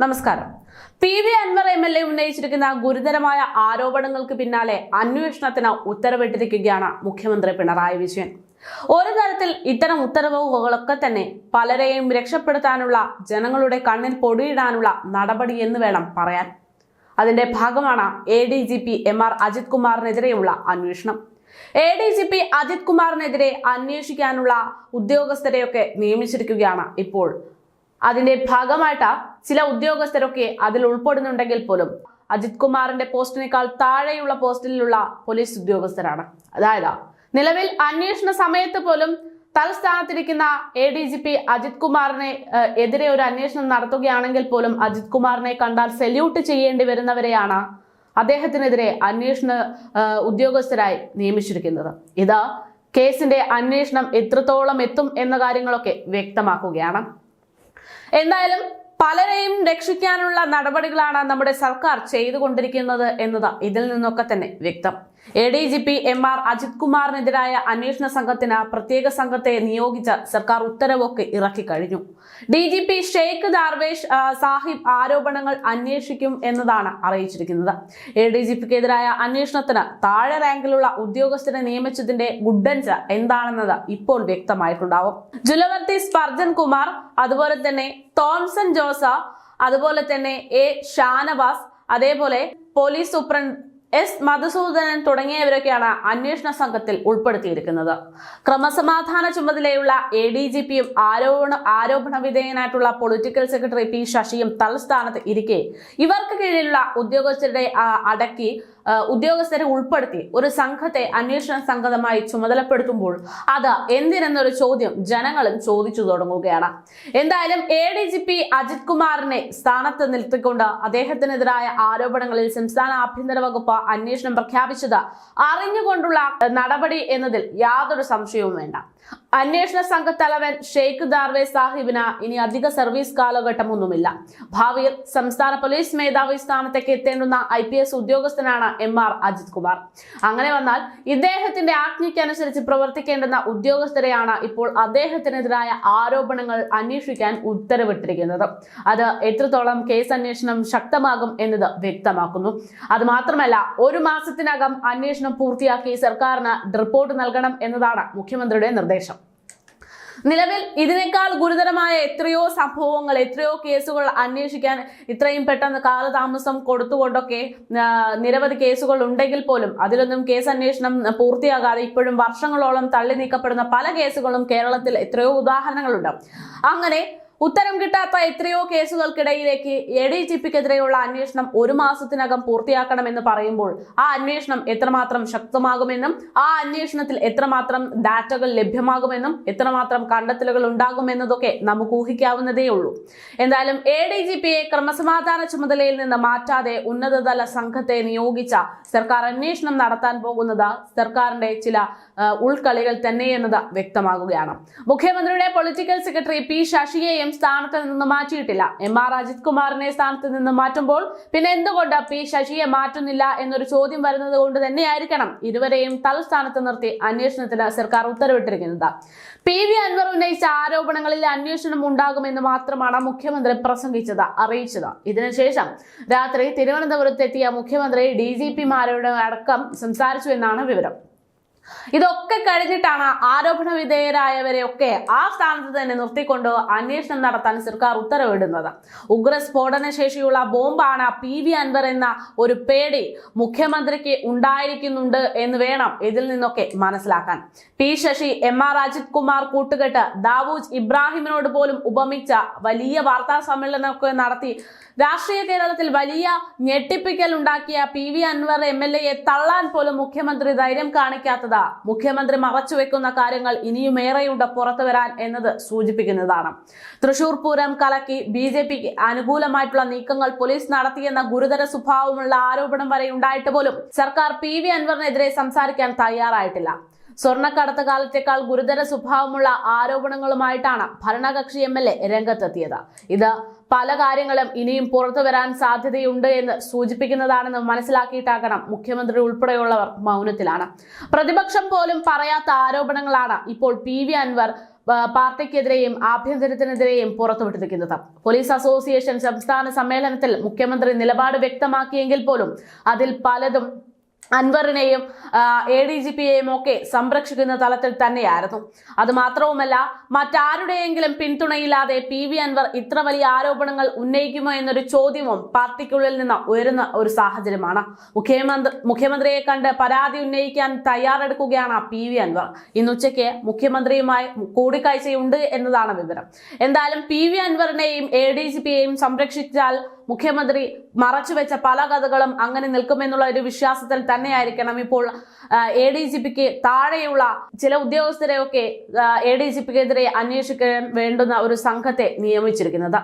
നമസ്കാരം. P V Anvar M L A ഉന്നയിച്ചിരിക്കുന്ന ഗുരുതരമായ ആരോപണങ്ങൾക്ക് പിന്നാലെ അന്വേഷണത്തിന് ഉത്തരവിട്ടിരിക്കുകയാണ് മുഖ്യമന്ത്രി പിണറായി വിജയൻ. ഒരു തരത്തിൽ ഇത്തരം ഉത്തരവുകളൊക്കെ തന്നെ പലരെയും രക്ഷപ്പെടുത്താനുള്ള ജനങ്ങളുടെ കണ്ണിൽ പൊടിയിടാനുള്ള നടപടി എന്ന് വേണം പറയാൻ. അതിന്റെ ഭാഗമാണ് A D G P M R Ajith കുമാറിനെതിരെയുള്ള അന്വേഷണം. A D G P Ajith കുമാറിനെതിരെ അന്വേഷിക്കാനുള്ള ഉദ്യോഗസ്ഥരെയൊക്കെ നിയമിച്ചിരിക്കുകയാണ് ഇപ്പോൾ അതിന്റെ ഭാഗമായിട്ട് ചില ഉദ്യോഗസ്ഥരൊക്കെ അതിൽ ഉൾപ്പെടുന്നുണ്ടെങ്കിൽ പോലും അജിത് കുമാറിന്റെ പോസ്റ്റിനേക്കാൾ താഴെയുള്ള പോസ്റ്റിലുള്ള പോലീസ് ഉദ്യോഗസ്ഥരാണ്. അതായത് നിലവിൽ അന്വേഷണ സമയത്ത് പോലും തൽസ്ഥാനത്തിരിക്കുന്ന A D G P Ajith കുമാറിനെ എതിരെ ഒരു അന്വേഷണം നടത്തുകയാണെങ്കിൽ പോലും അജിത് കുമാറിനെ കണ്ടാൽ സല്യൂട്ട് ചെയ്യേണ്ടി വരുന്നവരെയാണ് അദ്ദേഹത്തിനെതിരെ അന്വേഷണ ഉദ്യോഗസ്ഥരായി നിയമിച്ചിരിക്കുന്നത്. ഇത് കേസിന്റെ അന്വേഷണം എത്രത്തോളം എത്തും എന്ന കാര്യങ്ങളൊക്കെ വ്യക്തമാക്കുകയാണ്. എന്തായാലും പലരെയും രക്ഷിക്കാനുള്ള നടപടികളാണ് നമ്മുടെ സർക്കാർ ചെയ്തുകൊണ്ടിരിക്കുന്നത് എന്നത് ഇതിൽ നിന്നൊക്കെ തന്നെ വ്യക്തം. A D G P M R Ajith കുമാറിനെതിരായ അന്വേഷണ സംഘത്തിന് പ്രത്യേക സംഘത്തെ നിയോഗിച്ച സർക്കാർ ഉത്തരവൊക്കെ ഇറക്കി കഴിഞ്ഞു. D G P Sheikh Darvesh Sahib ആരോപണങ്ങൾ അന്വേഷിക്കും എന്നതാണ് അറിയിച്ചിരിക്കുന്നത്. എ ഡി ജി പിക്കെതിരായ അന്വേഷണത്തിന് താഴെ റാങ്കിലുള്ള ഉദ്യോഗസ്ഥരെ നിയമിച്ചതിന്റെ ഗുഡൻസ് എന്താണെന്നത് ഇപ്പോൾ വ്യക്തമായിട്ടുണ്ടാവും. ജുലവർത്തി സ്പർജൻ കുമാർ അതുപോലെ തന്നെ തോംസൺ ജോസ അതുപോലെ തന്നെ എ ഷാനവാസ് അതേപോലെ പോലീസ് സൂപ്രണ്ട് എസ് മധുസൂദനൻ തുടങ്ങിയവരൊക്കെയാണ് അന്വേഷണ സംഘത്തിൽ ഉൾപ്പെടുത്തിയിരിക്കുന്നത്. ക്രമസമാധാന ചുമതലയുള്ള എ ഡി ജി പിയും ആരോപണ ആരോപണ വിധേയനായിട്ടുള്ള പൊളിറ്റിക്കൽ സെക്രട്ടറി പി ശശിയും തൽസ്ഥാനത്ത് ഇരിക്കെ. ഇവർക്ക് കീഴിലുള്ള ഉദ്യോഗസ്ഥരുടെ അടക്കി ഉദ്യോഗസ്ഥരെ ഉൾപ്പെടുത്തി ഒരു സംഘത്തെ അന്വേഷണ സംഘമായി ചുമതലപ്പെടുത്തുമ്പോൾ അത് എന്തിനെന്നൊരു ചോദ്യം ജനങ്ങളും ചോദിച്ചു തുടങ്ങുകയാണ്. എന്തായാലും A D G P Ajith കുമാറിനെ സ്ഥാനത്ത് നിർത്തിക്കൊണ്ട് അദ്ദേഹത്തിനെതിരായ ആരോപണങ്ങളിൽ സംസ്ഥാന ആഭ്യന്തര വകുപ്പ് അന്വേഷണം പ്രഖ്യാപിച്ചത് അറിഞ്ഞുകൊണ്ടുള്ള നടപടി എന്നതിൽ യാതൊരു സംശയവും വേണ്ട. അന്വേഷണ സംഘ തലവൻ ഷെയ്ഖ് ദാർവെ സാഹിബിന് ഇനി അധിക സർവീസ് കാലഘട്ടമൊന്നുമില്ല. ഭാവിയിൽ സംസ്ഥാന പോലീസ് മേധാവി സ്ഥാനത്തേക്ക് എത്തേണ്ടുന്ന ഐ പി എസ് ഉദ്യോഗസ്ഥനാണ് എം ആർ അജിത് കുമാർ. അങ്ങനെ വന്നാൽ ഇദ്ദേഹത്തിന്റെ ആജ്ഞയ്ക്കനുസരിച്ച് പ്രവർത്തിക്കേണ്ടുന്ന ഉദ്യോഗസ്ഥരെയാണ് ഇപ്പോൾ അദ്ദേഹത്തിനെതിരായ ആരോപണങ്ങൾ അന്വേഷിക്കാൻ ഉത്തരവിട്ടിരിക്കുന്നത്. അത് എത്രത്തോളം കേസ് അന്വേഷണം ശക്തമാകും എന്നത് വ്യക്തമാക്കുന്നു. അത് മാത്രമല്ല ഒരു മാസത്തിനകം അന്വേഷണം പൂർത്തിയാക്കി സർക്കാരിന് റിപ്പോർട്ട് നൽകണം എന്നതാണ് മുഖ്യമന്ത്രിയുടെ നിർദ്ദേശം. നിലവിൽ ഇതിനേക്കാൾ ഗുരുതരമായ എത്രയോ സംഭവങ്ങൾ എത്രയോ കേസുകൾ അന്വേഷിക്കാൻ ഇത്രയും പെട്ടെന്ന് കാലതാമസം കൊടുത്തുകൊണ്ടൊക്കെ നിരവധി കേസുകൾ ഉണ്ടെങ്കിൽ പോലും അതിലൊന്നും കേസ് അന്വേഷണം പൂർത്തിയാകാതെ ഇപ്പോഴും വർഷങ്ങളോളം തള്ളി നീക്കപ്പെടുന്ന പല കേസുകളും കേരളത്തിൽ എത്രയോ ഉദാഹരണങ്ങളുണ്ട്. അങ്ങനെ ഉത്തരം കിട്ടാത്ത എത്രയോ കേസുകൾക്കിടയിലേക്ക് എ ഡി ജി പിക്കെതിരെയുള്ള അന്വേഷണം ഒരു മാസത്തിനകം പൂർത്തിയാക്കണമെന്ന് പറയുമ്പോൾ ആ അന്വേഷണം എത്രമാത്രം ശക്തമാകുമെന്നും ആ അന്വേഷണത്തിൽ എത്രമാത്രം ഡാറ്റകൾ ലഭ്യമാകുമെന്നും എത്രമാത്രം കണ്ടെത്തലുകൾ ഉണ്ടാകുമെന്നതൊക്കെ നമുക്ക് ഊഹിക്കാവുന്നതേ ഉള്ളൂ എന്തായാലും എ ഡി ജി പിയെ ക്രമസമാധാന ചുമതലയിൽ നിന്ന് മാറ്റാതെ ഉന്നതതല സംഘത്തെ നിയോഗിച്ച സർക്കാർ അന്വേഷണം നടത്താൻ പോകുന്നത് സർക്കാരിന്റെ ചില ഉൾക്കളികൾ തന്നെയെന്നത് വ്യക്തമാകുകയാണ്. മുഖ്യമന്ത്രിയുടെ പൊളിറ്റിക്കൽ സെക്രട്ടറി പി ശശിയെയും സ്ഥാനത്ത് നിന്ന് മാറ്റിയിട്ടില്ല. എം ആർ അജിത് കുമാറിനെ സ്ഥാനത്ത് നിന്ന് മാറ്റുമ്പോൾ പിന്നെ എന്തുകൊണ്ട് പി ശശിയെ മാറ്റുന്നില്ല എന്നൊരു ചോദ്യം വരുന്നത് കൊണ്ട് തന്നെയായിരിക്കണം ഇരുവരെയും തൽസ്ഥാനത്ത് നിർത്തി അന്വേഷണത്തിന് സർക്കാർ ഉത്തരവിട്ടിരിക്കുന്നത്. പി വി അൻവർ ഉന്നയിച്ച ആരോപണങ്ങളിൽ അന്വേഷണം ഉണ്ടാകുമെന്ന് മാത്രമാണ് മുഖ്യമന്ത്രി പ്രസംഗിച്ചത് അറിയിച്ചത്. ഇതിനുശേഷം രാത്രി തിരുവനന്തപുരത്തെത്തിയ മുഖ്യമന്ത്രി ഡി ജി പിമാരോട് അടക്കം സംസാരിച്ചു എന്നാണ് വിവരം. ഇതൊക്കെ കഴിഞ്ഞിട്ടാണ് ആരോപണ വിധേയരായവരെ ഒക്കെ ആ സ്ഥാനത്ത് തന്നെ നിർത്തിക്കൊണ്ട് അന്വേഷണം നടത്താൻ സർക്കാർ ഉത്തരവിടുന്നത്. ഉഗ്ര സ്ഫോടന ശേഷിയുള്ള ബോംബാണ് പി വി അൻവർ എന്ന ഒരു പേടി മുഖ്യമന്ത്രിക്ക് ഉണ്ടായിരിക്കുന്നുണ്ട് എന്ന് വേണം ഇതിൽ നിന്നൊക്കെ മനസ്സിലാക്കാൻ. P Sasi M R Ajith Kumar കൂട്ടുകെട്ട് ദാവൂജ് ഇബ്രാഹിമിനോട് പോലും ഉപമിച്ച വലിയ വാർത്താ സമ്മേളനമൊക്കെ നടത്തി രാഷ്ട്രീയ കേരളത്തിൽ വലിയ ഞെട്ടിപ്പിക്കൽ ഉണ്ടാക്കിയ P V Anvar M L എയെ തള്ളാൻ പോലും മുഖ്യമന്ത്രി ധൈര്യം കാണിക്കാത്തത് മുഖ്യമന്ത്രി മറച്ചുവെക്കുന്ന കാര്യങ്ങൾ ഇനിയുമേറെയുണ്ട് പുറത്തു വരാൻ എന്നത് സൂചിപ്പിക്കുന്നതാണ്. തൃശൂർ പൂരം കലക്കി ബി ജെ പിക്ക് അനുകൂലമായിട്ടുള്ള നീക്കങ്ങൾ പോലീസ് നടത്തിയെന്ന ഗുരുതര സ്വഭാവമുള്ള ആരോപണം വരെ ഉണ്ടായിട്ട് പോലും സർക്കാർ പി വി അൻവറിനെതിരെ സംസാരിക്കാൻ തയ്യാറായിട്ടില്ല. സ്വർണക്കടത്ത് കാലത്തേക്കാൾ ഗുരുതര സ്വഭാവമുള്ള ആരോപണങ്ങളുമായിട്ടാണ് ഭരണകക്ഷി എം എൽ എ രംഗത്തെത്തിയത്. ഇത് പല കാര്യങ്ങളും ഇനിയും പുറത്തു വരാൻ സാധ്യതയുണ്ട് എന്ന് സൂചിപ്പിക്കുന്നതാണെന്ന് മനസ്സിലാക്കിയിട്ടാകണം മുഖ്യമന്ത്രി ഉൾപ്പെടെയുള്ളവർ മൗനത്തിലാണ്. പ്രതിപക്ഷം പോലും പറയാത്ത ആരോപണങ്ങളാണ് ഇപ്പോൾ പി വി അൻവർ പാർട്ടിക്കെതിരെയും ആഭ്യന്തരത്തിനെതിരെയും പുറത്തുവിട്ടിരിക്കുന്നത്. പോലീസ് അസോസിയേഷൻ സംസ്ഥാന സമ്മേളനത്തിൽ മുഖ്യമന്ത്രി നിലപാട് വ്യക്തമാക്കിയെങ്കിൽ പോലും അതിൽ പലതും അൻവറിനെയും എ ഡി ജി പിയെയും ഒക്കെ സംരക്ഷിക്കുന്ന തലത്തിൽ തന്നെയായിരുന്നു. അത് മാത്രവുമല്ല മറ്റാരുടെയെങ്കിലും പിന്തുണയില്ലാതെ പി വി അൻവർ ഇത്ര വലിയ ആരോപണങ്ങൾ ഉന്നയിക്കുമോ എന്നൊരു ചോദ്യവും പാർട്ടിക്കുള്ളിൽ നിന്ന് ഉയരുന്ന ഒരു സാഹചര്യമാണ്. മുഖ്യമന്ത്രി മുഖ്യമന്ത്രിയെ കണ്ട് പരാതി ഉന്നയിക്കാൻ തയ്യാറെടുക്കുകയാണ് പി വി അൻവർ. ഇന്നുച്ചയ്ക്ക് മുഖ്യമന്ത്രിയുമായി കൂടിക്കാഴ്ചയുണ്ട് എന്നതാണ് വിവരം. എന്തായാലും പി വി അൻവറിനെയും എ ഡി ജി പിയെയും സംരക്ഷിച്ചാൽ മുഖ്യമന്ത്രി മറച്ചുവെച്ച പല കഥകളും അങ്ങനെ നിൽക്കുമെന്നുള്ള ഒരു വിശ്വാസത്തിൽ തന്നെയായിരിക്കണം ഇപ്പോൾ എ ഡി ജി പിക്ക് താഴെയുള്ള ചില ഉദ്യോഗസ്ഥരെയൊക്കെ എ ഡി ജി പിക്കെതിരെ അന്വേഷിക്കാൻ വേണ്ടുന്ന ഒരു സംഘത്തെ നിയമിച്ചിരിക്കുന്നത്.